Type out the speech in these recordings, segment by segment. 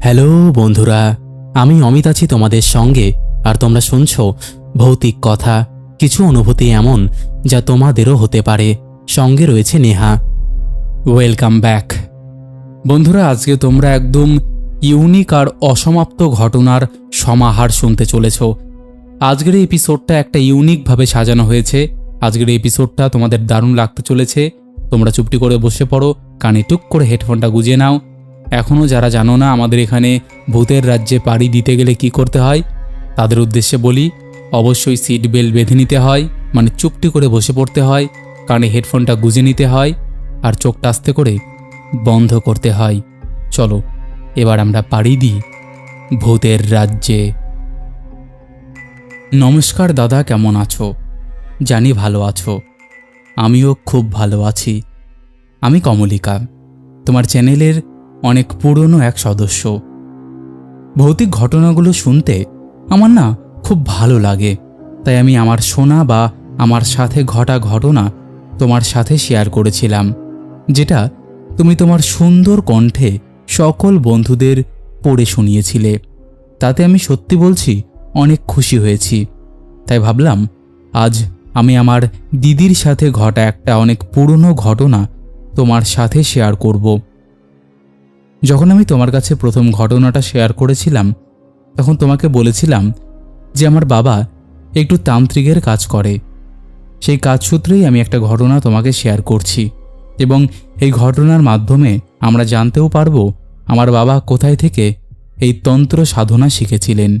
Hello বন্ধুরা, আমি অমিত আছি তোমাদের সঙ্গে, আর তোমরা শুনছো ভৌতিক কথা, কিছু অনুভূতি এমন যা তোমাদেরও হতে পারে। সঙ্গে রয়েছে নেহা। ওয়েলকাম ব্যাক বন্ধুরা, আজকে তোমরা একদম ইউনিক আর অসমাপ্ত ঘটনার সমাহার শুনতে চলেছ। আজকের এপিসোডটা একটা ইউনিকভাবে সাজানো হয়েছে। আজকের এপিসোডটা তোমাদের দারুণ লাগতে চলেছে। তোমরা চুপটি করে বসে পড়ো, কানে টুক করে হেডফোনটা গুজে নাও এখনও যারা জানো না আমাদের এখানে ভূতের রাজ্যে পাড়ি দিতে গেলে কি করতে হয়? তাদের উদ্দেশ্যে বলি, অবশ্যই সিট বেল্ট বেঁধে নিতে হয় মানে চুপটি করে বসে পড়তে হয়, কানে হেডফোনটা গুজে নিতে হয়, আর চোখটা আস্তে করে বন্ধ করতে হয়। চলো, এবার আমরা পাড়ি দিই ভূতের রাজ্যে। নমস্কার দাদা, কেমন আছো? জানি ভালো আছো। আমিও খুব ভালো আছি। আমি কমলিকা। তোমার চ্যানেলের অনেক পুরনো এক সদস্য। ভৌতিক ঘটনাগুলো শুনতে আমার না খুব ভালো লাগে। তাই আমি আমার শোনা বা আমার সাথে ঘটা ঘটনা তোমার সাথে শেয়ার করেছিলাম, যেটা তুমি তোমার সুন্দর কণ্ঠে সকল বন্ধুদের পড়ে শুনিয়েছিলে। তাতে আমি সত্যি বলছি, অনেক খুশি হয়েছি। তাই ভাবলাম, আজ আমি আমার দিদির সাথে ঘটা একটা অনেক পুরনো ঘটনা তোমার সাথে শেয়ার করব। যখন আমি তোমার কাছে প্রথম ঘটনাটা শেয়ার করেছিলাম, তখন তোমাকে বলেছিলাম যে আমার বাবা একটু তান্ত্রিকের কাজ করে। সেই কাজ সূত্রেই আমি একটা ঘটনা তোমাকে শেয়ার করছি এবং এই ঘটনার মাধ্যমে আমরা জানতেও পারব আমার বাবা কোথায় থেকে এই তন্ত্র সাধনা শিখেছিলেন।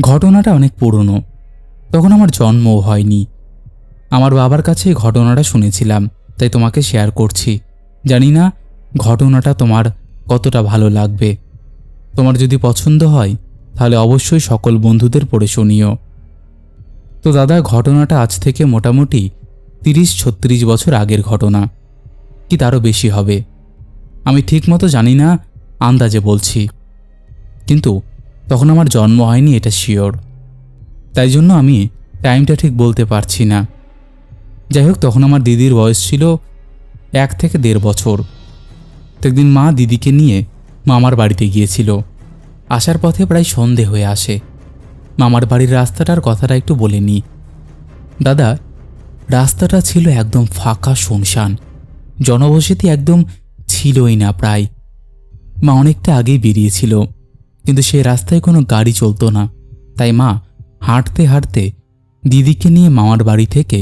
ঘটনাটা অনেক পুরনো, তখন আমার জন্মও হয়নি। আমার বাবার কাছে এই ঘটনাটা শুনেছিলাম, তাই তোমাকে শেয়ার করছি। জানি না ঘটনাটা তোমার কতটা ভালো লাগবে? তোমার যদি পছন্দ হয়, তাহলে অবশ্যই সকল বন্ধুদের পড়ে শুনিও। তো দাদা, ঘটনাটা আজ থেকে মোটামুটি তিরিশ ছত্রিশ বছর আগের ঘটনা। কি তারও বেশি হবে? আমি ঠিকমতো জানি না, আন্দাজে বলছি। কিন্তু তখন আমার জন্ম হয়নি, এটা শিওর তাই জন্য আমি টাইমটা ঠিক বলতে পারছি না। যাই হোক, তখন আমার দিদির বয়স ছিল এক থেকে দেড় বছর। তো একদিন মা দিদিকে নিয়ে মামার বাড়িতে গিয়েছিল। আসার পথে প্রায় সন্ধে হয়ে আসে। মামার বাড়ির রাস্তাটার কথাটা একটু বলে নিই দাদা, রাস্তাটা ছিল একদম ফাঁকা শুনশান। জনবসতি একদম ছিলই না প্রায়। মা অনেকটা আগেই বেরিয়েছিল, কিন্তু সে রাস্তায় কোনো গাড়ি চলতো না। তাই মা হাঁটতে হাঁটতে দিদিকে নিয়ে মামার বাড়ি থেকে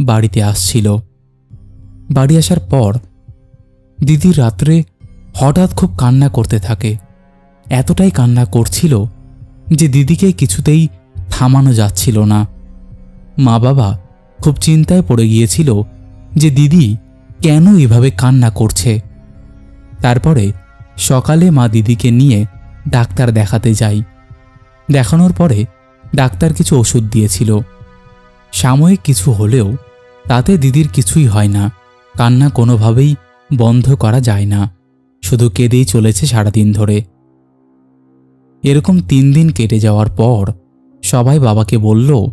বাড়িতে আসছিল। বাড়ি আসার পর দিদি রাত্রে হঠাৎ খুব কান্না করতে থাকে। এতটাই কান্না করছিল যে দিদিকে কিছুতেই থামানো যাচ্ছিল না। মা বাবা খুব চিন্তায় পড়ে গিয়েছিল যে দিদি কেন এভাবে কান্না করছে। তারপরে সকালে মা দিদিকে নিয়ে ডাক্তার দেখাতে যাই। দেখানোর পরে ডাক্তার কিছু ওষুধ দিয়েছিল। সাময়িক কিছু হলেও তাতে দিদির কিছুই হয় না। কান্না কোনোভাবেই বন্ধ করা যায় না। শুধু কেঁদেই চলেছে সারাদিন ধরে। এরকম তিন দিন কেটে যাওয়ার পর সবাই বাবাকে বলল,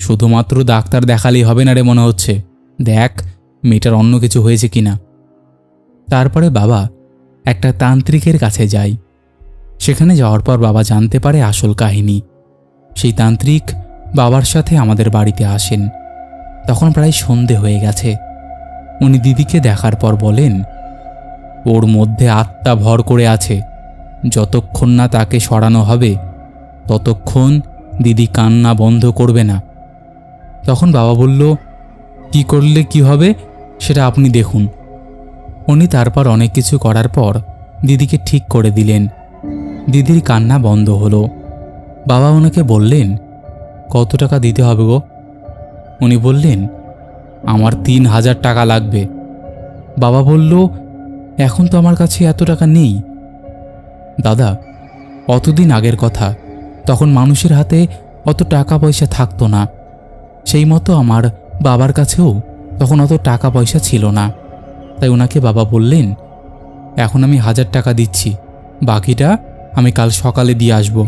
শুধুমাত্র ডাক্তার দেখালেই হবে না রে মনে হচ্ছে। দেখ, মেয়েটার অন্য কিছু হয়েছে কিনা? তারপরে বাবা একটা তান্ত্রিকের কাছে যায়। সেখানে যাওয়ার পর বাবা জানতে পারে আসল কাহিনী। সেই তান্ত্রিক বাবার সাথে আমাদের বাড়িতে আসেন। তখন প্রায় সন্ধে হয়ে গেছে। উনি দিদিকে দেখার পর বলেন, ওর মধ্যে আত্মা ভর করে আছে। যতক্ষণ না তাকে সরানো হবে, ততক্ষণ দিদি কান্না বন্ধ করবে না। তখন বাবা বলল, কি করলে কি হবে সেটা আপনি দেখুন। উনি তারপর অনেক কিছু করার পর দিদিকে ঠিক করে দিলেন। দিদির কান্না বন্ধ হলো। বাবা ওনাকে বললেন, কত টাকা দিতে হবে গো? উনি বললেন আমার তিন হাজার টাকা লাগবে। বাবা বলল, এখন তো আমার কাছে এত টাকা নেই। দাদা, অতদিন আগের কথা। তখন মানুষের হাতে অত টাকা পয়সা থাকতো না। সেই মতো আমার বাবার কাছেও তখন অত টাকা পয়সা ছিল না। তাই ওনাকে বাবা বললেন, এখন আমি হাজার টাকা দিচ্ছি। বাকিটা আমি কাল সকালে দিয়ে আসব।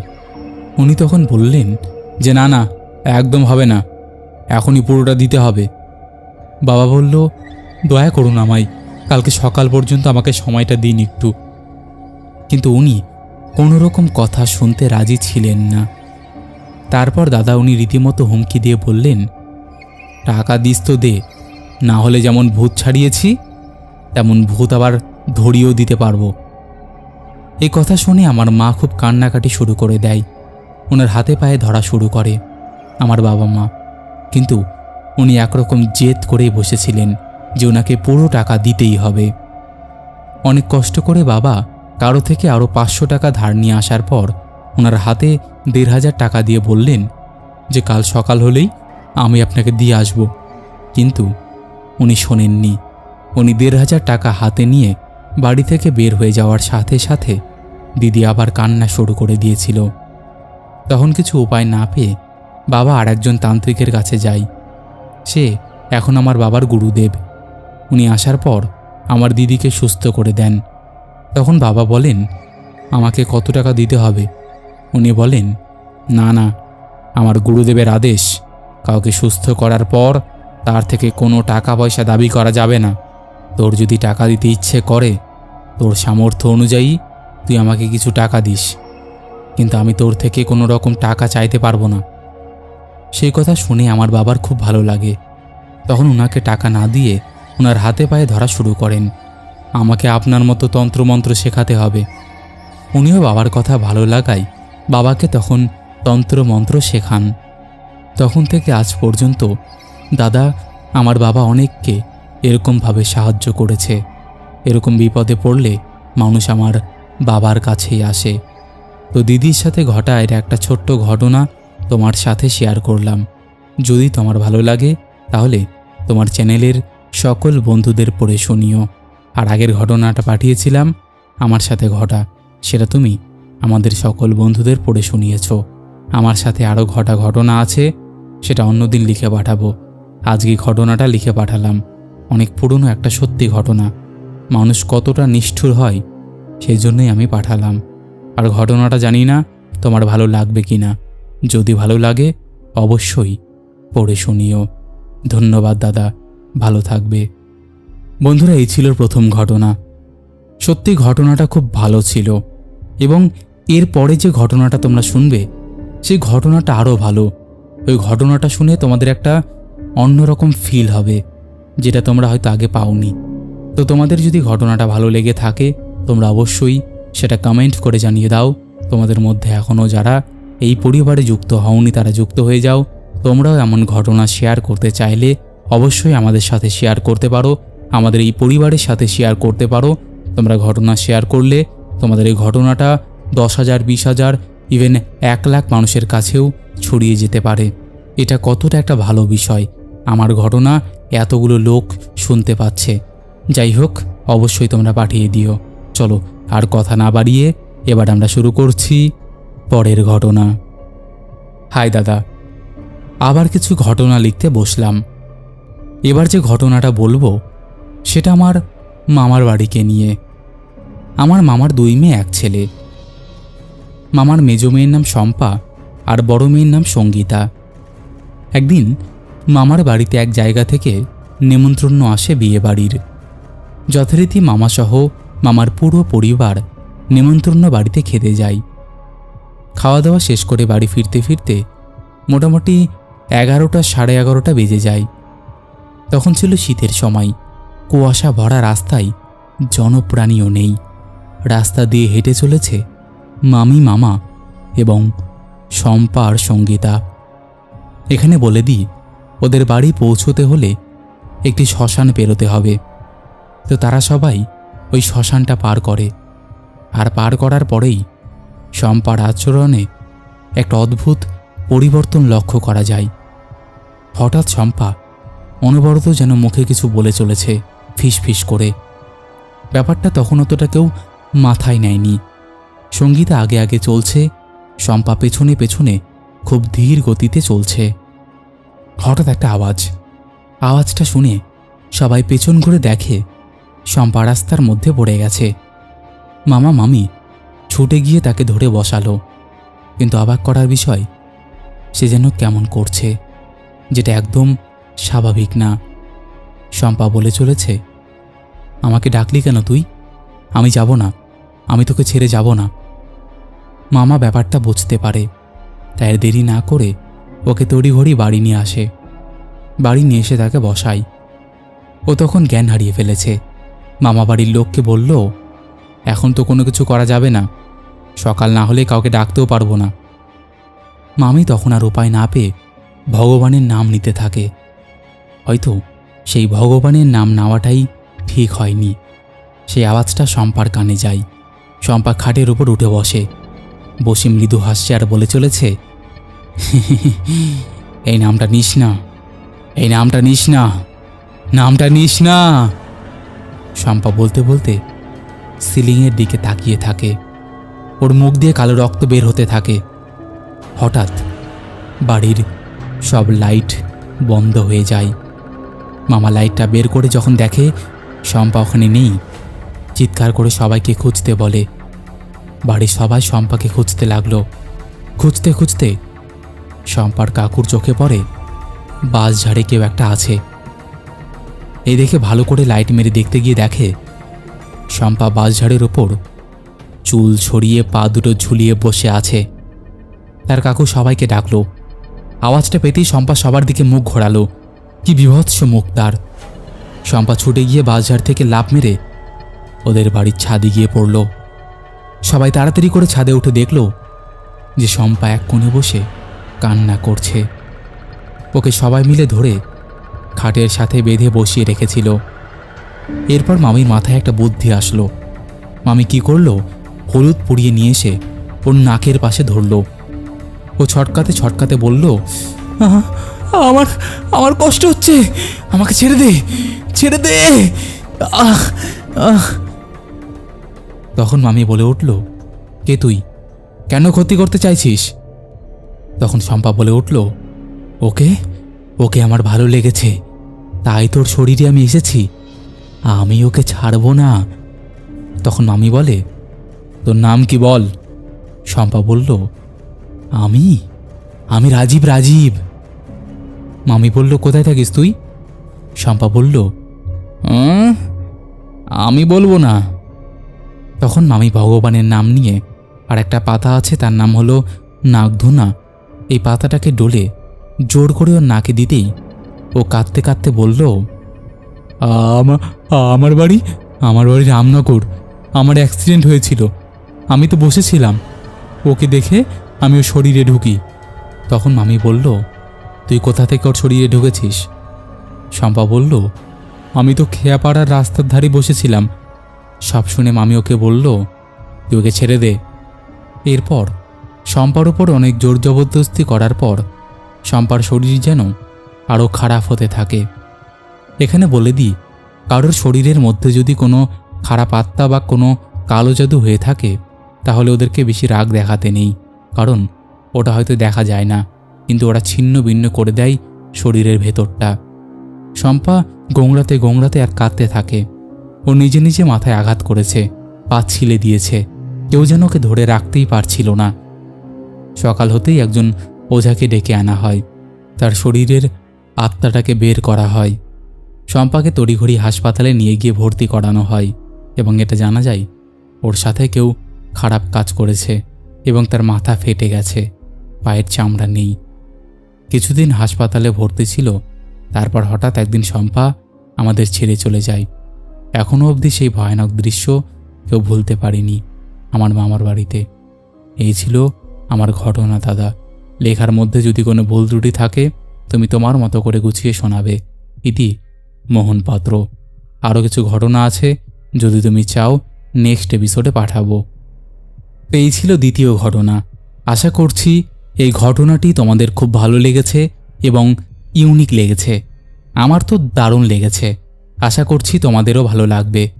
উনি তখন বললেন, যে না না, একদম হবে না। এখনই পুরোটা দিতে হবে। বাবা বলল, দয়া করুন আমায়, কালকে সকাল পর্যন্ত আমাকে সময়টা দিন একটু। কিন্তু উনি কোনো রকম কথা শুনতে রাজি ছিলেন না। তারপর দাদা উনি রীতিমতো হুমকি দিয়ে বললেন, টাকা দিস তো দে, না হলে যেমন ভূত ছাড়িয়েছি, তেমন ভূত আবার ধরিয়েও দিতে পারব। এই কথা শুনে আমার মা খুব কান্নাকাটি শুরু করে দেয়। ওনার হাতে পায়ে ধরা শুরু করে আমার বাবা মা। কিন্তু উনি একরকম জেদ করেই বসেছিলেন যে ওনাকে পুরো টাকা দিতেই হবে। অনেক কষ্ট করে বাবা কারও থেকে আরও পাঁচশো টাকা ধার নিয়ে আসার পর ওনার হাতে দেড় হাজার টাকা দিয়ে বললেন যে কাল সকাল হলেই আমি আপনাকে দিয়ে আসব। কিন্তু উনি শোনেননি। উনি দেড় হাজার টাকা হাতে নিয়ে বাড়ি থেকে বের হয়ে যাওয়ার সাথে সাথে দিদি আবার কান্না শুরু করে দিয়েছিল। তখন কিছু উপায় না পেয়ে বাবা আর একজন তান্ত্রিকের কাছে যাই সে এখন আমার বাবার গুরুদেব। উনি আসার পর আমার দিদিকে সুস্থ করে দেন। তখন বাবা বলেন, আমাকে কত টাকা দিতে হবে? উনি বলেন, না না, আমার গুরুদেবের আদেশ। কাউকে সুস্থ করার পর তার থেকে কোনো টাকা পয়সা দাবি করা যাবে না। তোর যদি টাকা দিতে ইচ্ছে করে, তোর সামর্থ্য অনুযায়ী তুই আমাকে কিছু টাকা দিস। কিন্তু আমি তোর থেকে কোনো রকম টাকা চাইতে পারব না। সেই কথা শুনে আমার বাবার খুব ভালো লাগে। তখন ওনাকে টাকা না দিয়ে ওনার হাতে পায়ে ধরা শুরু করেন। আমাকে আপনার মতো তন্ত্রমন্ত্র শেখাতে হবে। উনিও বাবার কথা ভালো লাগায় বাবাকে তখন তন্ত্রমন্ত্র শেখান। তখন থেকে আজ পর্যন্ত দাদা আমার বাবা অনেককে এরকমভাবে সাহায্য করেছে। এরকম বিপদে পড়লে মানুষ আমার বাবার কাছেই আসে। তো দিদির সাথে ঘটা এর একটা ছোট্ট ঘটনা তোমার সাথে শেয়ার করলাম। যদি তোমার ভালো লাগে, তাহলে তোমার চ্যানেলের সকল বন্ধুদের পড়ে শুনিও। আর আগের ঘটনাটা পাঠিয়েছিলাম, আমার সাথে ঘটা। সেটা তুমি আমাদের সকল বন্ধুদের পড়ে শুনিয়েছ। আমার সাথে আরও ঘটা ঘটনা আছে, সেটা অন্যদিন লিখে পাঠাবো। আজকে ঘটনাটা লিখে পাঠালাম। অনেক পুরনো একটা সত্যি ঘটনা। মানুষ কতটা নিষ্ঠুর হয়, সেই জন্যই আমি পাঠালাম। আর ঘটনাটা জানি না, তোমার ভালো লাগবে কি না যদি ভালো লাগে, অবশ্যই পড়ে শুনিও। ধন্যবাদ, দাদা। ভালো থাকবে। বন্ধুরা, এই ছিল প্রথম ঘটনা। সত্যি, ঘটনাটা খুব ভালো ছিল। এবং এর পরে যে ঘটনাটা তোমরা শুনবে সেই ঘটনাটা আরও ভালো। ওই ঘটনাটা শুনে তোমাদের একটা অন্যরকম ফিল হবে, যেটা তোমরা হয়তো আগে পাওনি। তো তোমাদের যদি ঘটনাটা ভালো লেগে থাকে, তোমরা অবশ্যই সেটা কমেন্ট করে জানিয়ে দাও। তোমাদের মধ্যে এখনও যারা এই পরিবারে যুক্ত হওনি, তারা যুক্ত হয়ে যাও। তোমরাও এমন ঘটনা শেয়ার করতে চাইলে অবশ্যই আমাদের সাথে শেয়ার করতে পারো। আমাদের এই পরিবারের সাথে শেয়ার করতে পারো। তোমরা ঘটনা শেয়ার করলে তোমাদের এই ঘটনাটা দশ হাজার, বিশ হাজার ইভেন এক লাখ মানুষের কাছেও ছড়িয়ে যেতে পারে। এটা কতটা একটা ভালো বিষয়। আমার ঘটনা এতগুলো লোক শুনতে পাচ্ছে। যাই হোক, অবশ্যই তোমরা পাঠিয়ে দিও। চলো, আর কথা না বাড়িয়ে এবার আমরা শুরু করছি। পরের ঘটনা। হাই দাদা, আবার কিছু ঘটনা লিখতে বসলাম। এবার যে ঘটনাটা বলব, সেটা আমার মামার বাড়িকে নিয়ে। আমার মামার দুই মেয়ে, এক ছেলে। মামার মেজ মেয়ের নাম শম্পা আর বড় মেয়ের নাম সঙ্গীতা। একদিন মামার বাড়িতে এক জায়গা থেকে নেমন্ত্রণ আসে বিয়ে বাড়ির যথারীতি মামাসহ মামার পুরো পরিবার নেমন্ত্রণ বাড়িতে খেতে যায়। খাওয়া দাওয়া শেষ করে বাড়ি ফিরতে ফিরতে মোটামুটি এগারোটা সাড়ে এগারোটা বেজে যায়। তখন ছিল শীতের সময়। কুয়াশা ভরা রাস্তায় জনপ্রাণীও নেই। রাস্তা দিয়ে হেঁটে চলেছে মামি, মামা এবং শম্পা আর সঙ্গীতা। এখানে বলে দিই, ওদের বাড়ি পৌঁছতে হলে একটি শ্মশান পেরোতে হবে। তো তারা সবাই ওই শ্মশানটা পার করে। আর পার করার পরেই শম্পার আচরণে একটা অদ্ভুত পরিবর্তন লক্ষ্য করা যায়। হঠাৎ শম্পা অনবরত যেন মুখে কিছু বলে চলেছে ফিস ফিস করে। ব্যাপারটা তখন অতটা কেউ মাথায় নেয়নি। সঙ্গীতা আগে আগে চলছে শম্পা পেছনে পেছনে খুব ধীর গতিতে চলছে। হঠাৎ একটা আওয়াজ, আওয়াজটা শুনে সবাই পেছন ঘুরে দেখে শম্পা রাস্তার মধ্যে পড়ে গেছে। মামা, মামি ছুটে গিয়ে তাকে ধরে বসালো। কিন্তু অবাক করার বিষয়, সে যেন কেমন করছে, যেটা একদম স্বাভাবিক না। শম্পা বলে চলেছে, আমাকে ডাকলি কেন তুই? আমি যাব না, আমি তোকে ছেড়ে যাব না। মামা ব্যাপারটা বুঝতে পারে, তাই দেরি না করে ওকে তড়িঘড়ি বাড়ি নিয়ে আসে। বাড়ি নিয়ে এসে তাকে বসাই ও তখন জ্ঞান হারিয়ে ফেলেছে। মামা বাড়ির লোককে বলল এখন তো কোনো কিছু করা যাবে না। সকাল না হলে কাউকে ডাকতেও পারব না। মামি তখন আর উপায় না পেয়ে ভগবানের নাম নিতে থাকে। হয়তো সেই ভগবানের নাম নেওয়াটাই ঠিক হয়নি। সেই আওয়াজটা শম্পার কানে যায়। শম্পা খাটের উপর উঠে বসে। বসে মৃদু হাসছে আর বলে চলেছে, এই নামটা নিস না। এই নামটা নিস না। নামটা নিস না। শম্পা বলতে বলতে সিলিংয়ের দিকে তাকিয়ে থাকে। ওর মুখ দিয়ে কালো রক্ত বের হতে থাকে। হঠাৎ বাড়ির সব লাইট বন্ধ হয়ে যায়। মামা লাইটটা বের করে যখন দেখে, শম্পা ওখানে নেই। চিৎকার করে সবাইকে খুঁজতে বলে। বাড়ির সবাই শম্পাকে খুঁজতে লাগল। খুঁজতে খুঁজতে শম্পার কাকুর চোখে পড়ে বাস ঝাড়ে কেউ একটা আছে। এই দেখে ভালো করে লাইট মেরে দেখতে গিয়ে দেখে শম্পা বাঁশঝাড়ের ওপর চুল ছড়িয়ে পা দুটো ঝুলিয়ে বসে আছে। তার কাকু সবাইকে ডাকলো। আওয়াজটা পেতেই শম্পা সবার দিকে মুখ ঘোরালো। কি বিভৎস মুখ তার। শম্পা ছুটে গিয়ে বাসঝাড় থেকে লাভ মেরে ওদের বাড়ির ছাদে গিয়ে পড়ল। সবাই তাড়াতাড়ি করে ছাদে উঠে দেখল যে শম্পা এক কোণে বসে কান্না করছে। ওকে সবাই মিলে ধরে খাটের সাথে বেঁধে বসিয়ে রেখেছিল। এরপর মামির মাথায় একটা বুদ্ধি আসলো। মামি কি করল? হলুদ পুড়িয়ে নিয়ে এসে ওর নাকের পাশে ধরলো। ও ছটকাতে ছটকাতে বলল "আহা, আমার আমার কষ্ট হচ্ছে। আমাকে ছেড়ে দে ছেড়ে দে। আহ আহ। তখন মামি বলে উঠল কে তুই? কেন ক্ষতি করতে চাইছিস? তখন শম্পা বলে উঠল ওকে ওকে আমার ভালো লেগেছে। তাই তোর শরীরে আমি এসেছি। আমি ওকে ছাড়বো না। তখন মামি বলে তোর নাম কি বল? শম্পা বলল আমি? আমি রাজীব রাজীব। মামি বলল কোথায় থাকিস তুই? শম্পা বলল "আহ, আমি বলব না। তখন মামি ভগবানের নাম নিয়ে আর একটা পাতা আছে তার নাম হলো নাগধুনা। এই পাতাটাকে ডোলে জোর করে ওর নাকে দিতেই ও কাঁদতে কাঁদতে বলল আমা- আমার বাড়ি আমার বাড়ি রামনগর। আমার অ্যাক্সিডেন্ট হয়েছিল। আমি তো বসেছিলাম। ওকে দেখে আমি ওর শরীরে ঢুকি। তখন মামি বলল, তুই কোথা থেকে ওর শরীরে ঢুকেছিস? শম্পা বলল, আমি তো খেয়াপাড়ার রাস্তার ধারে বসেছিলাম। সব শুনে মামি ওকে বলল, তুই ওকে ছেড়ে দে। এরপর শম্পার ওপর অনেক জোর জবরদস্তি করার পর শম্পার শরীর যেন আরও খারাপ হতে থাকে। এখানে বলে দিই, কারোর শরীরের মধ্যে যদি কোনো খারাপ আত্মা বা কোনো কালো জাদু হয়ে থাকে, তাহলে ওদেরকে বেশি রাগ দেখাতে নেই, কারণ ওটা হয়তো দেখা যায় না। কিন্তু ওরা ছিন্ন ভিন্ন করে দেয় শরীরের ভেতরটা। শম্পা গোংড়াতে গোংড়াতে আর কাঁদতে থাকে। ও নিজে নিজে মাথায় আঘাত করেছে, পা ছিলে দিয়েছে। কেউ যেন ওকে ধরে রাখতেই পারছিল না। সকাল হতেই একজন ওঝাকে ডেকে আনা হয়। তার শরীরের আত্মাটাকে বের করা হয়। শম্পাকে তড়িঘড়ি হাসপাতালে নিয়ে গিয়ে ভর্তি করানো হয় এবং এটা জানা যায়, ওর সাথে কেউ খারাপ কাজ করেছে এবং তার মাথা ফেটে গেছে, পায়ের চামড়া নেই। কিছুদিন হাসপাতালে ভর্তি ছিল, তারপর হঠাৎ একদিন শম্পা আমাদের ছেড়ে চলে যায়। এখনও অবধি সেই ভয়ানক দৃশ্য কেউ ভুলতে পারিনি আমার মামার বাড়িতে। এই ছিল আমার ঘটনা দাদা। লেখার মধ্যে যদি কোনো ভুল ত্রুটি থাকে, তুমি তোমার মতো করে গুছিয়ে শোনাবে। ইতি মোহন পাত্র। আরও কিছু ঘটনা আছে যদি তুমি চাও নেক্সট এপিসোডে পাঠাবো। এই ছিল দ্বিতীয় ঘটনা। আশা করছি এই ঘটনাটি তোমাদের খুব ভালো লেগেছে এবং ইউনিক লেগেছে। আমার তো দারুণ লেগেছে। আশা করছি তোমাদেরও ভালো লাগবে।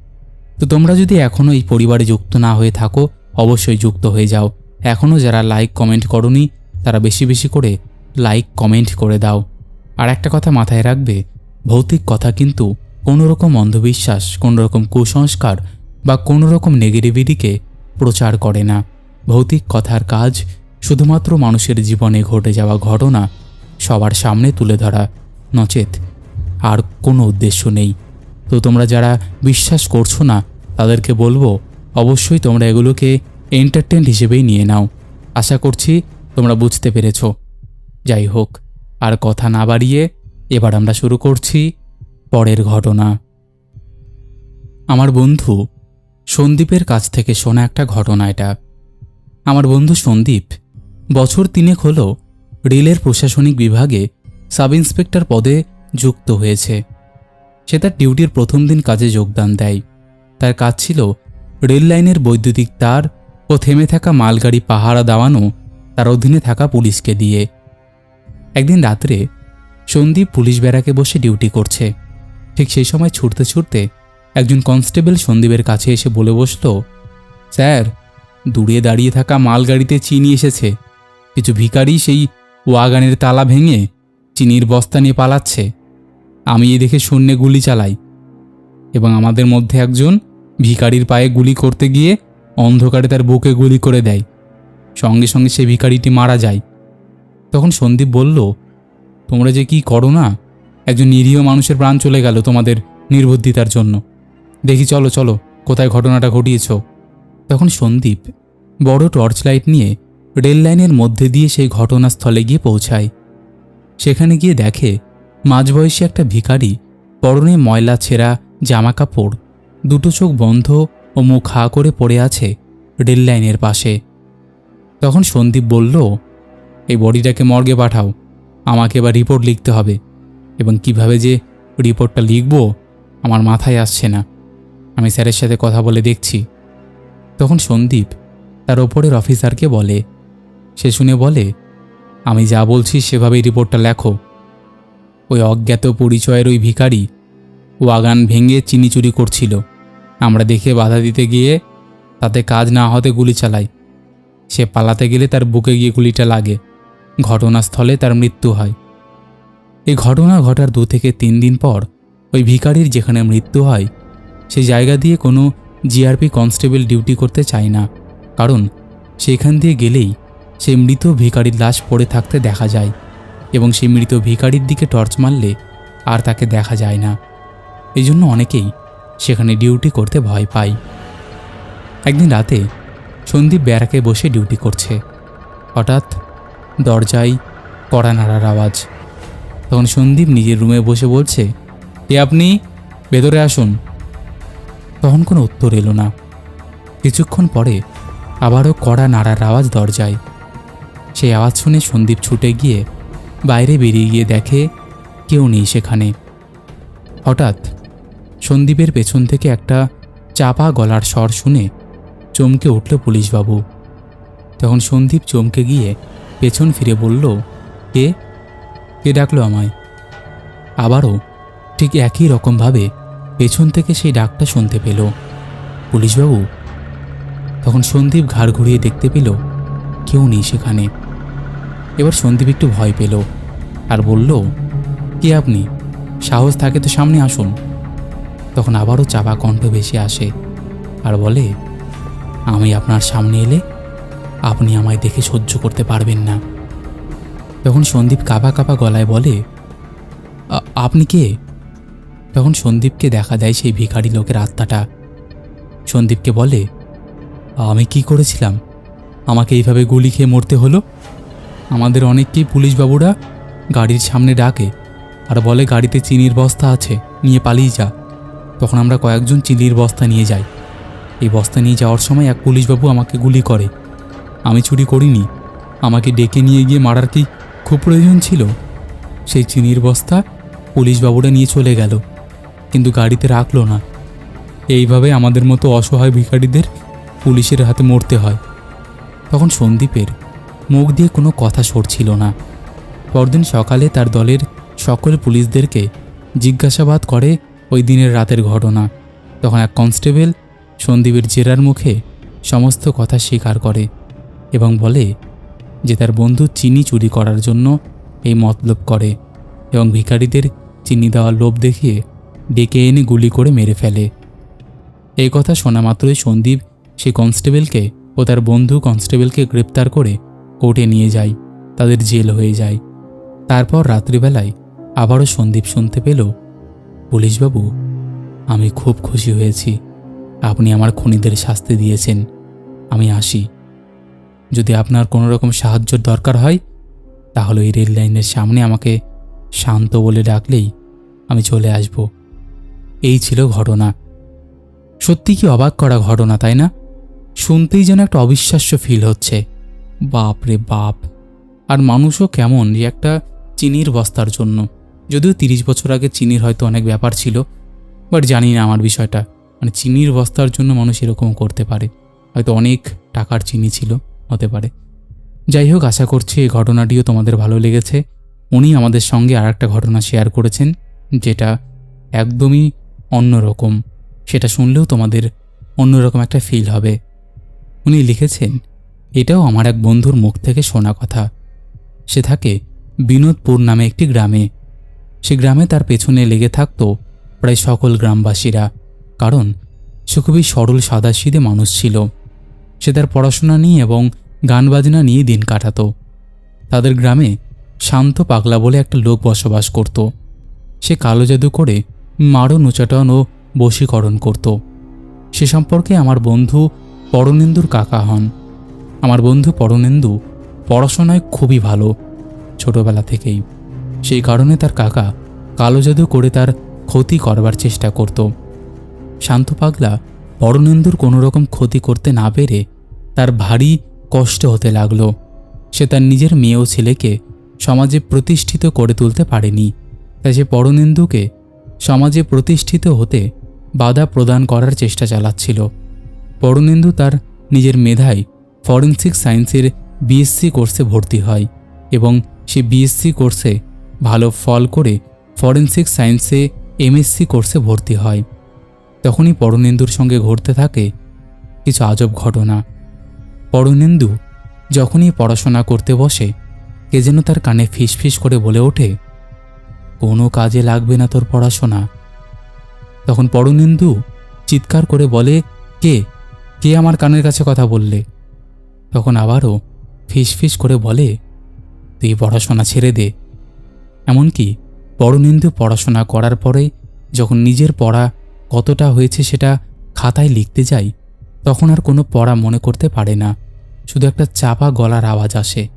তো তোমরা যদি এখনও এই পরিবারে যুক্ত না হয়ে থাকো, অবশ্যই যুক্ত হয়ে যাও। এখনও যারা লাইক কমেন্ট করনি, তারা বেশি বেশি করে লাইক কমেন্ট করে দাও। আর একটা কথা মাথায় রাখবে ভৌতিক কথা কিন্তু কোনো রকম অন্ধবিশ্বাস কোনো রকম কুসংস্কার বা কোনো রকম নেগেটিভিটিকে প্রচার করে না। ভৌতিক কথার কাজ শুধুমাত্র মানুষের জীবনে ঘটে যাওয়া ঘটনা সবার সামনে তুলে ধরা নচেত। আর কোনো উদ্দেশ্য নেই। তো তোমরা যারা বিশ্বাস করছ না, তাদেরকে বলব, অবশ্যই তোমরা এগুলোকে এন্টারটেন হিসেবেই নিয়ে নাও। আশা করছি তোমরা বুঝতে পেরেছ। যাই হোক, আর কথা না বাড়িয়ে এবার আমরা শুরু করছি পরের ঘটনা। আমার বন্ধু সন্দীপের কাছ থেকে শোনা একটা ঘটনা এটা। আমার বন্ধু সন্দীপ বছর তিনেক হল রেলের প্রশাসনিক বিভাগে সাব ইন্সপেক্টর পদে যুক্ত হয়েছে। সে তার ডিউটির প্রথম দিন কাজে যোগদান দেয়। তার কাজ ছিল রেল লাইনের বৈদ্যুতিক তার ও থেমে থাকা মালগাড়ি পাহারা দেওয়ানো, তার অধীনে থাকা পুলিশকে দিয়ে। একদিন রাত্রে সন্দীপ পুলিশ ব্যারাকে বসে ডিউটি করছে। ঠিক সেই সময় ছুটতে ছুটতে একজন কনস্টেবল সন্দীপের কাছে এসে বলে বসল, স্যার, দূরে দাঁড়িয়ে থাকা মালগাড়িতে চিনি এসেছে। কিছু ভিখারি সেই ওয়াগানের তালা ভেঙে চিনির বস্তা নিয়ে পালাচ্ছে। আমি এই দেখে শূন্যে গুলি চালাই এবং আমাদের মধ্যে একজন ভিখারির পায়ে গুলি করতে গিয়ে অন্ধকারে তার বুকে গুলি করে দেয়। সঙ্গে সঙ্গে সে ভিখারিটি মারা যায়। তখন সন্দীপ বলল তোমরা যে কি করো না? একজন নিরীহ মানুষের প্রাণ চলে গেল তোমাদের নির্বুদ্ধিতার জন্য। দেখি চলো চলো, কোথায় ঘটনাটা ঘটিয়েছ? তখন সন্দীপ বড় টর্চ লাইট নিয়ে রেল লাইনের মধ্যে দিয়ে সেই ঘটনাস্থলে গিয়ে পৌঁছায়। সেখানে গিয়ে দেখে মাঝবয়সী একটা ভিখারি পরনে ময়লা ছেঁড়া জামা কাপড়, দুটো চোখ বন্ধ ও মুখ হা করে পড়ে আছে রেল লাইনের পাশে। তখন সন্দীপ বলল, এই বডিটাকে মর্গে পাঠাও। আমাকে এবার রিপোর্ট লিখতে হবে। এবং কীভাবে যে রিপোর্টটা লিখব, আমার মাথায় আসছে না। আমি স্যারের সাথে কথা বলে দেখছি। তখন সন্দীপ তার ওপরের অফিসারকে বলে, সে শুনে বলে, আমি যা বলছি সেভাবেই রিপোর্টটা লেখো। ওই অজ্ঞাত পরিচয়ের ওই ভিখারি ওয়াগান ভেঙে চিনি চুরি করছিল। আমরা দেখে বাধা দিতে গিয়ে তাতে কাজ না হতে গুলি চালাই সে পালাতে গেলে তার বুকে গিয়ে গুলিটা লাগে। ঘটনাস্থলে তার মৃত্যু হয়। এই ঘটনা ঘটার দু থেকে তিন দিন পর ওই ভিখারির যেখানে মৃত্যু হয় সেই জায়গা দিয়ে কোনো জিআরপি কনস্টেবল ডিউটি করতে চায় না। কারণ সেখান দিয়ে গেলেই সেই মৃত ভিখারির লাশ পড়ে থাকতে দেখা যায় এবং সেই মৃত ভিখারির দিকে টর্চ মারলে আর তাকে দেখা যায় না। এই জন্য অনেকেই সেখানে ডিউটি করতে ভয় পায়। একদিন রাতে সন্দীপ ব্যারাকে বসে ডিউটি করছে। হঠাৎ দরজায় কড়া নাড়ার আওয়াজ। তখন সন্দীপ নিজের রুমে বসে বলছে, এ আপনি ভেতরে আসুন। তখন কোনো উত্তর এলো না। কিছুক্ষণ পরে আবারও কড়া নাড়ার আওয়াজ দরজায়। সেই আওয়াজ শুনে সন্দীপ ছুটে গিয়ে বাইরে বেরিয়ে গিয়ে দেখে কেউ নেই সেখানে। হঠাৎ সন্দীপের পেছন থেকে একটা চাপা গলার স্বর শুনে চমকে উঠল পুলিশবাবু। তখন সন্দীপ চমকে গিয়ে পেছন ফিরে বলল, কে? কে ডাকলো আমায়? আবারও ঠিক একই রকমভাবে পেছন থেকে সেই ডাকটা শুনতে পেল। পুলিশবাবু? তখন সন্দীপ ঘাড় ঘুরিয়ে দেখতে পেল, কেউ নেই সেখানে। এবার সন্দীপ একটু ভয় পেল আর বলল, কে আপনি? সাহস থাকে তো সামনে আসুন। তখন আবারও চাপা কণ্ঠ ভেসে আসে আর বলে, আমি আপনার সামনে এলে আপনি আমায় দেখে সহ্য করতে পারবেন না। তখন সন্দীপ কাঁপা কাঁপা গলায় বলে আপনি কে? তখন সন্দীপকে দেখা দেয় সেই ভিখারি লোকের আত্মাটা। সন্দীপকে বলে, আমি কি করেছিলাম? আমাকে এইভাবে গুলি খেয়ে মরতে হলো? আমাদের অনেককেই পুলিশবাবুরা গাড়ির সামনে ডাকে আর বলে, গাড়িতে চিনির বস্তা আছে, নিয়ে পালিয়ে যা। তখন আমরা কয়েকজন চিনির বস্তা নিয়ে যাই। এই বস্তা নিয়ে যাওয়ার সময় এক পুলিশবাবু আমাকে গুলি করে। আমি চুরি করিনি। আমাকে ডেকে নিয়ে গিয়ে মারার কি খুব প্রয়োজন ছিল? সেই চিনির বস্তা পুলিশবাবুরা নিয়ে চলে গেল, কিন্তু গাড়িতে রাখল না। এইভাবে আমাদের মতো অসহায় ভিখারিদের পুলিশের হাতে মরতে হয়। তখন সন্দীপের মুখ দিয়ে কোনো কথা সরছিল না। পরদিন সকালে তার দলের সকল পুলিশদেরকে জিজ্ঞাসাবাদ করে ওই দিনের রাতের ঘটনা। তখন এক কনস্টেবল সন্দীপের জেরার মুখে সমস্ত কথা স্বীকার করে। এবং বলে যে তার বন্ধু চিনি চুরি করার জন্য এই মতলব করে এবং ভিখারিদের চিনি দেওয়ার লোভ দেখিয়ে ডেকে এনে গুলি করে মেরে ফেলে। এই কথা শোনা মাত্রই সন্দীপ সেই কনস্টেবলকে ও তার বন্ধু কনস্টেবলকে গ্রেপ্তার করে কোর্টে নিয়ে যায়, তাদের জেল হয়ে যায়। তারপর রাত্রিবেলায় আবারও সন্দীপ শুনতে পেল, পুলিশবাবু, আমি খুব খুশি হয়েছি। আপনি আমার খুনিদের শাস্তি দিয়েছেন। আমি আসি। যদি আপনার কোনো রকম সাহায্যর দরকার হয়, তাহলে এই রেল লাইনের সামনে আমাকে শান্ত বলে ডাকলেই আমি চলে আসব। এই ছিল ঘটনা। সত্যি কি অবাক করা ঘটনা, তাই না? শুনতেই যেন একটা অবিশ্বাস্য ফিল হচ্ছে। বাপ রে বাপ! আর মানুষও কেমন যে একটা চিনির বস্তার জন্য। যদিও তিরিশ বছর আগে চিনির হয়তো অনেক ব্যাপার ছিল, বাট জানি না আমার বিষয়টা। মানে চিনির বস্তার জন্য মানুষ এরকম করতে পারে। হয়তো অনেক টাকার চিনি ছিল। হতে পারে। যাই হোক আশা করছি এই ঘটনাটিও তোমাদের ভালো লেগেছে। উনি আমাদের সঙ্গে আর একটা ঘটনা শেয়ার করেছেন, যেটা একদমই অন্যরকম। সেটা শুনলেও তোমাদের অন্যরকম একটা ফিল হবে। উনি লিখেছেন, এটাও আমার এক বন্ধুর মুখ থেকে শোনা কথা। সে থাকে বিনোদপুর নামে একটি গ্রামে। সে গ্রামে তার পেছনে লেগে থাকত প্রায় সকল গ্রামবাসীরা, কারণ সে খুবই সরল সাদাসিদে মানুষ ছিল। সে তার পড়াশোনা নিয়ে এবং গান বাজনা নিয়ে দিন কাটাতো। তাদের গ্রামে শান্ত পাগলা বলে একটা লোক বসবাস করত। সে কালো জাদু করে মারণ উচাটন ও বশীকরণ করত। সে সম্পর্কে আমার বন্ধু পরনেন্দুর কাকা হন। আমার বন্ধু পরনেন্দু পড়াশোনায় খুবই ভালো ছোটবেলা থেকেই। সেই কারণে তার কাকা কালো জাদু করে তার ক্ষতি করবার চেষ্টা করত। শান্ত পাগলা পরনেন্দুর কোনো রকম ক্ষতি করতে না পেরে তার ভারী কষ্ট হতে লাগল। সে তার নিজের মেয়ে ও ছেলেকে সমাজে প্রতিষ্ঠিত করে তুলতে পারেনি। তাই সে পরনেন্দুকে সমাজে প্রতিষ্ঠিত হতে বাধা প্রদান করার চেষ্টা চালাচ্ছিল। পরনেন্দু তার নিজের মেধায় ফরেন্সিক সায়েন্সের বিএসসি কোর্সে ভর্তি হয় এবং সে বিএসসি কোর্সে ভালো ফল করে ফরেন্সিক সায়েন্সে এমএসসি কোর্সে ভর্তি হয়। তখনই পরনেন্দুর সঙ্গে ঘটতে থাকে কিছু আজব ঘটনা। পরনেন্দু যখনই পড়াশোনা করতে বসে, কে যেন তার কানে ফিসফিস করে বলে ওঠে, কোনো কাজে লাগবে না তোর পড়াশোনা। তখন পরনেন্দু চিৎকার করে বলে, কে? কে আমার কানের কাছে কথা বললে? তখন আবারও ফিসফিস করে বলে, তুই পড়াশোনা ছেড়ে দে। এমনকি পরনেন্দু পড়াশোনা করার পরে যখন নিজের পড়া কতটা হয়েছে সেটা খাতায় লিখতে যাই, তখন আর কোনো পড়া মনে করতে পারে না। শুধু একটা চাপা গলার আওয়াজ আসে।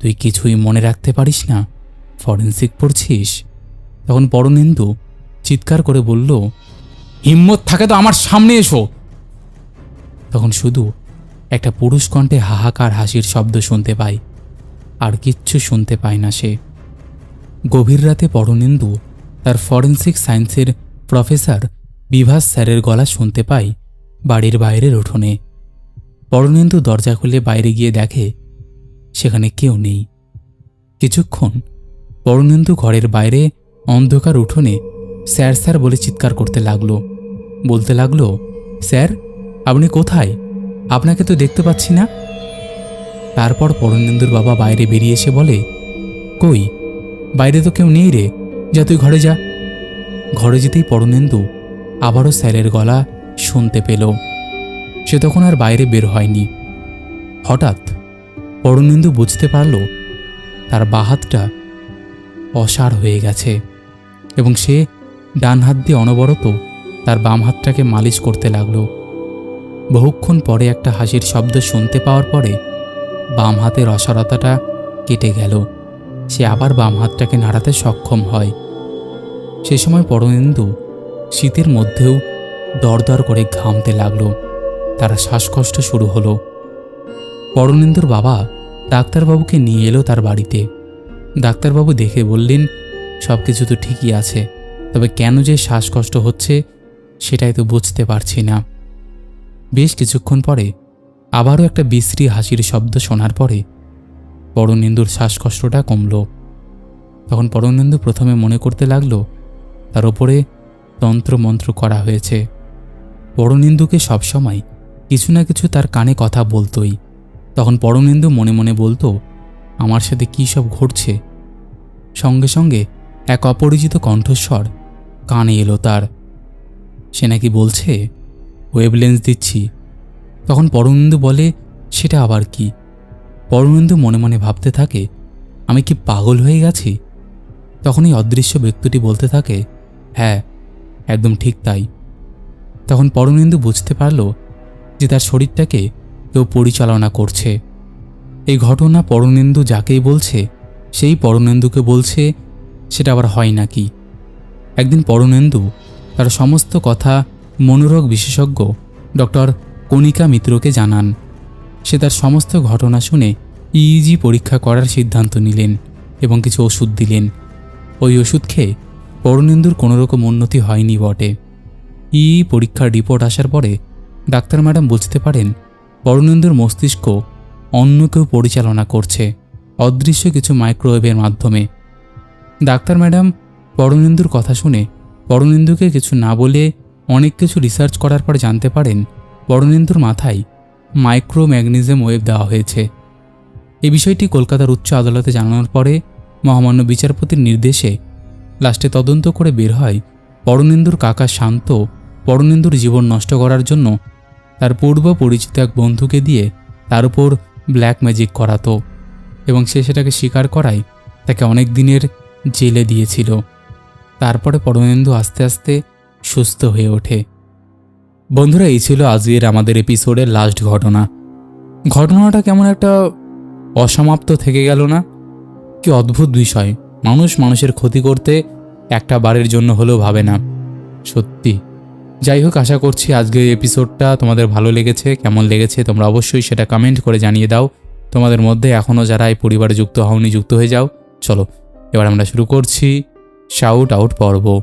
তুই কিছুই মনে রাখতে পারিস না? ফরেন্সিক পড়ছিস? তখন পরনেন্দু চিৎকার করে বলল, হিম্মত থাকে তো আমার সামনে এসো! তখন শুধু একটা পুরুষ কণ্ঠে হাহাকার হাসির শব্দ শুনতে পাই আর কিচ্ছু শুনতে পায় না সে। গভীর রাতে পরনেন্দু তার ফরেন্সিক সায়েন্সের প্রফেসর বিভাস স্যারের গলা শুনতে পাই বাড়ির বাইরের উঠোনে। পরনিন্দু দরজা খুলে বাইরে গিয়ে দেখে সেখানে কেউ নেই। কিছুক্ষণ পরনিন্দু ঘরের বাইরে অন্ধকার উঠোনে স্যার স্যার বলে চিৎকার করতে লাগল। বলতে লাগল, স্যার, আপনি কোথায়? আপনাকে তো দেখতে পাচ্ছি না। তারপর পরনেন্দুর বাবা বাইরে বেরিয়ে এসে বলে, কই? বাইরে তো কেউ নেই রে। যা, তুই ঘরে যা। ঘরে যেতেই পরনেন্দু আবারও স্যারের গলা শুনতে পেল। সে তখন আর বাইরে বের হয়নি। হঠাৎ পরনেন্দু বুঝতে পারল তার বাহাতটা অসাড় হয়ে গেছে এবং সে ডান হাত দিয়ে অনবরত তার বাম হাতটাকে মালিশ করতে লাগল। বহুক্ষণ পরে একটা হাসির শব্দ শুনতে পাওয়ার পরে বাম হাতের অসারতাটা কেটে গেল। সে আবার বাম হাতটাকে নাড়াতে সক্ষম হয়। সে সময় পরনেন্দু শীতের মধ্যেও দরদর করে ঘামতে লাগল। তার শ্বাসকষ্ট শুরু হলো। পরনেন্দুর বাবা ডাক্তারবাবুকে নিয়ে এলো তার বাড়িতে। ডাক্তারবাবু দেখে বললেন সব কিছু তো ঠিকই আছে, তবে কেন যে শ্বাসকষ্ট হচ্ছে সেটাই তো বুঝতে পারছি না। বেশ কিছুক্ষণ পরে আবারও একটা বিশ্রী হাসির শব্দ শোনার পরে পরনিন্দুর শ্বাসকষ্টটা কমল। তখন পরনিন্দু প্রথমে মনে করতে লাগল তার ওপরে তন্ত্রমন্ত্র করা হয়েছে। পরনিন্দুকে সবসময় কিছু না কিছু তার কানে কথা বলতোই। তখন পরনিন্দু মনে মনে বলতো, আমার সাথে কী সব ঘটছে? সঙ্গে সঙ্গে এক অপরিচিত কণ্ঠস্বর কানে এলো তার। সে নাকি বলছে, ওয়েবলেন্স দিচ্ছি। তখন পরমেন্দু বলে, সেটা আবার কি? পরমেন্দু মনে মনে ভাবতে থাকে, আমি কি পাগল হয়ে গেছি? তখন এই অদৃশ্য ব্যক্তিটি বলতে থাকে হ্যাঁ একদম ঠিক তাই। তখন পরমেন্দু বুঝতে পারল যে তার শরীরটাকে কেউ পরিচালনা করছে। এই ঘটনা পরনেন্দু যাকেই বলছে, সেই পরনেন্দুকে বলছে, সেটা আবার হয় নাকি? একদিন পরনেন্দু তার সমস্ত কথা মনোরোগ বিশেষজ্ঞ ডক্টর কণিকা মিত্রকে জানান। সে তার সমস্ত ঘটনা শুনে ইইজি পরীক্ষা করার সিদ্ধান্ত নিলেন এবং কিছু ওষুধ দিলেন। ওই ওষুধ খেয়ে পরনেন্দুর কোনোরকম উন্নতি হয়নি বটে। ই পরীক্ষার রিপোর্ট আসার পরে ডাক্তার ম্যাডাম বুঝতে পারেন পরনেন্দুর মস্তিষ্ক অন্য কেউ পরিচালনা করছে, অদৃশ্য কিছু মাইক্রোওয়েভের মাধ্যমে। ডাক্তার ম্যাডাম পরনেন্দুর কথা শুনে পরনেন্দুকে কিছু না বলে অনেক কিছু রিসার্চ করার পর জানতে পারেন পরনেন্দুর মাথায় মাইক্রো ম্যাগনেজিয়াম ওয়েভ দেওয়া হয়েছে। এ বিষয়টি কলকাতার উচ্চ আদালতে জানানোর পরে মহামান্য বিচারপতির নির্দেশে লাস্টে তদন্ত করে বের হয় পরনেন্দুর কাকা শান্ত। পরনেন্দুর জীবন নষ্ট করার জন্য তার পূর্ব পরিচিত এক বন্ধুকে দিয়ে তার উপর ব্ল্যাক ম্যাজিক করাতো এবং সে সেটাকে স্বীকার করায় তাকে অনেক দিনের জেলে দিয়েছিল। তারপরে পরমেন্দু আস্তে আস্তে সুস্থ হয়ে ওঠে। বন্ধুরা, এই ছিল আজকের আমাদের এপিসোডের লাস্ট ঘটনা। ঘটনাটা কেমন একটা অসমাপ্ত থেকে গেল না? কি অদ্ভুত বিষয়। মানুষ মানুষের ক্ষতি করতে একটা বারের জন্য হলেও ভাবে না। সত্যি। যাই হোক, আশা করছি আজকের এপিসোডটা তোমাদের ভালো লেগেছে, কেমন লেগেছে তোমরা অবশ্যই সেটা কমেন্ট করে জানিয়ে দাও। তোমাদের মধ্যে এখনও যারা এই পরিবারে যুক্ত হওনি, যুক্ত হয়ে যাও। চলো, এবার আমরা শুরু করছি শাউট আউট পর্ব।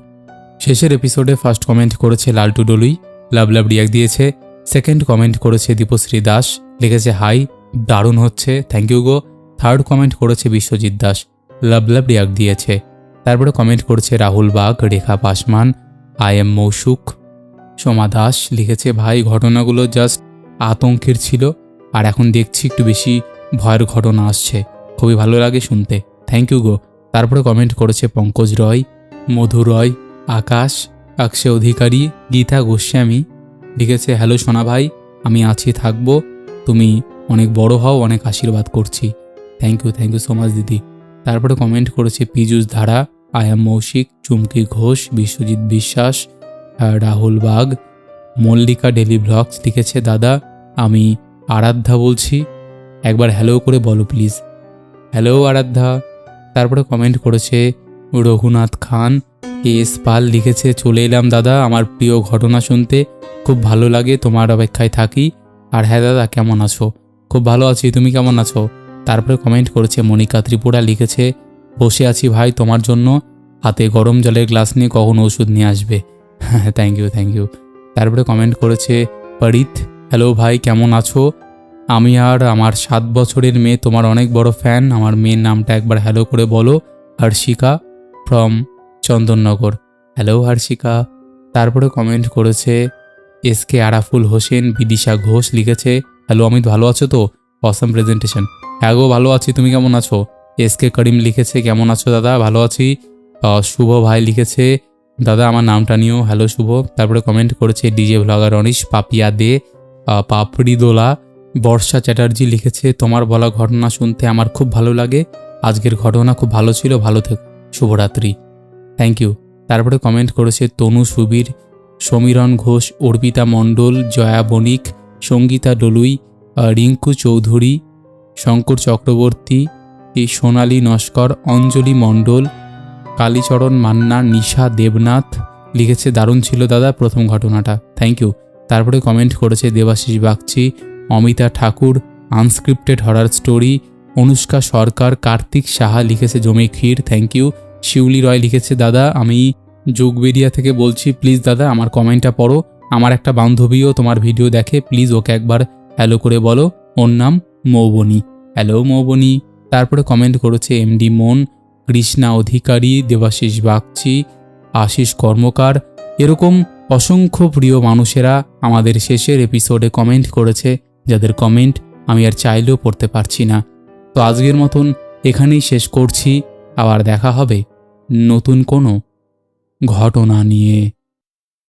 শেষের এপিসোডে ফার্স্ট কমেন্ট করেছে লালটু ডলুই, লাভ লাভ রিয়াক দিয়েছে। সেকেন্ড কমেন্ট করেছে দীপশ্রী দাস, লিখেছে, হাই, দারুণ হচ্ছে thank you go. Third comment করেছে বিশ্বজিৎ দাস। লাভ লাভ রিয়াক দিয়েছে। তারপরে কমেন্ট করেছে রাহুল বাগ রেখা পাসমান আই এম মৌসুক, সোমা দাস লিখেছে, ভাই, ঘটনাগুলো জাস্ট আতঙ্কের ছিল, আর এখন দেখছি একটু বেশি ভয়ের ঘটনা আসছে। খুবই ভালো লাগে শুনতে। থ্যাংক ইউ গো। তারপরে কমেন্ট করেছে পঙ্কজ রয়, মধু রয়, আকাশ, অক্ষয় অধিকারী, গীতা গোস্বামী লিখেছে, হ্যালো সোনা ভাই, আমি আছি, থাকব। তুমি অনেক বড় হও, অনেক আশীর্বাদ করছি। Thank you thank you so much দিদি। তারপরে কমেন্ট করেছে, পীযুষ ধারা আয়াম মৌসিক চুমকি ঘোষ, বিশ্বজিৎ বিশ্বাস রাহুল বাগ, মল্লিকা ডেলি ব্লগস লিখেছে, দাদা, আমি আরাধ্যা বলছি, একবার হ্যালো করে বলো প্লিজ হ্যালো আরাধ্যা। তারপরে কমেন্ট করেছে, রঘুনাথ খান, কে এস পাল লিখেছে, চলে এলাম দাদা, আমার প্রিয় ঘটনা শুনতে, খুব ভালো লাগে, তোমার অপেক্ষায় থাকি, আর হ্যাঁ দাদা, কেমন আছো? খুব ভালো আছি, তুমি কেমন আছো? তারপরে কমেন্ট করেছে, মনিকা, ত্রিপুরা লিখেছে, বসে আছি ভাই তোমার জন্য, হাতে গরম জলের গ্লাস নিয়ে কখন ওষুধ নিয়ে আসবে? হ্যাঁ থ্যাংক ইউ থ্যাংক ইউ তারপরে কমেন্ট করেছে, পরিত হ্যালো ভাই, কেমন আছো? আমি আর আমার সাত বছরের মেয়ে, তোমার অনেক বড় ফ্যান আমার মেয়ের নামটা একবার হ্যালো করে বলো, হর্ষিকা ফ্রম চন্দননগর। হ্যালো হর্ষিকা। তারপরে কমেন্ট করেছে, এস কে আরাফুল হোসেন, বিদিশা ঘোষ লিখেছে হ্যালো অমিত ভালো আছো তো? অসম প্রেজেন্টেশন হ্যাঁ গো ভালো আছি, তুমি কেমন আছো? এস কে করিম লিখেছে, কেমন আছো দাদা? ভালো আছি। শুভ ভাই লিখেছে, দাদা, আমার নামটা নিও। হ্যালো শুভ। তারপরে কমেন্ট করেছে ডিজে ভ্লগার অনিশ পাপিয়া দে। পাপড়ি দোলা। বর্ষা চ্যাটার্জি লিখেছে, তোমার বলা ঘটনা শুনতে আমার খুব ভালো লাগে। আজকের ঘটনা খুব ভালো ছিল। ভালো থেকো। শুভরাত্রি। থ্যাংক ইউ তারপরে কমেন্ট করেছে, তনু সুবীর, সমীরণ ঘোষ, অর্পিতা মণ্ডল, জয়া বণিক, সঙ্গীতা ডলুই রিঙ্কু চৌধুরী, শঙ্কর চক্রবর্তী এই সোনালী নস্কর, অঞ্জলি মণ্ডল, কালীচরণ মান্না, নিশা দেবনাথ লিখেছে, দারুণ ছিল দাদা প্রথম ঘটনাটা। থ্যাংক ইউ তারপরে কমেন্ট করেছে Debashis Bagchi, Amita Thakur unscripted horror story Anushka Sarkar, Kartik Saha লিখেছে, জমি ক্ষীর থ্যাংক ইউ শিউলি রয় লিখেছে, দাদা আমি যোগবেরিয়া থেকে বলছি প্লিজ দাদা আমার কমেন্টটা পড়ো। আমার একটা বান্ধবীও তোমার ভিডিও দেখে প্লিজ ওকে একবার হ্যালো করে বলো, ওর নাম মৌবনী। হ্যালো মৌবনী, তারপরে কমেন্ট করেছে এমডি মন, কৃষ্ণা অধিকারী, দেবাশিস বাগচি, আশিস কর্মকার। এরকম অসংখ্য প্রিয় মানুষেরা আমাদের শেষের এপিসোডে কমেন্ট করেছে, যাদের কমেন্ট আমি আর চাইলেও পড়তে পারছি না। তো আজকের মতন এখানেই শেষ করছি, আবার দেখা হবে নতুন কোনো ঘটনা নিয়ে।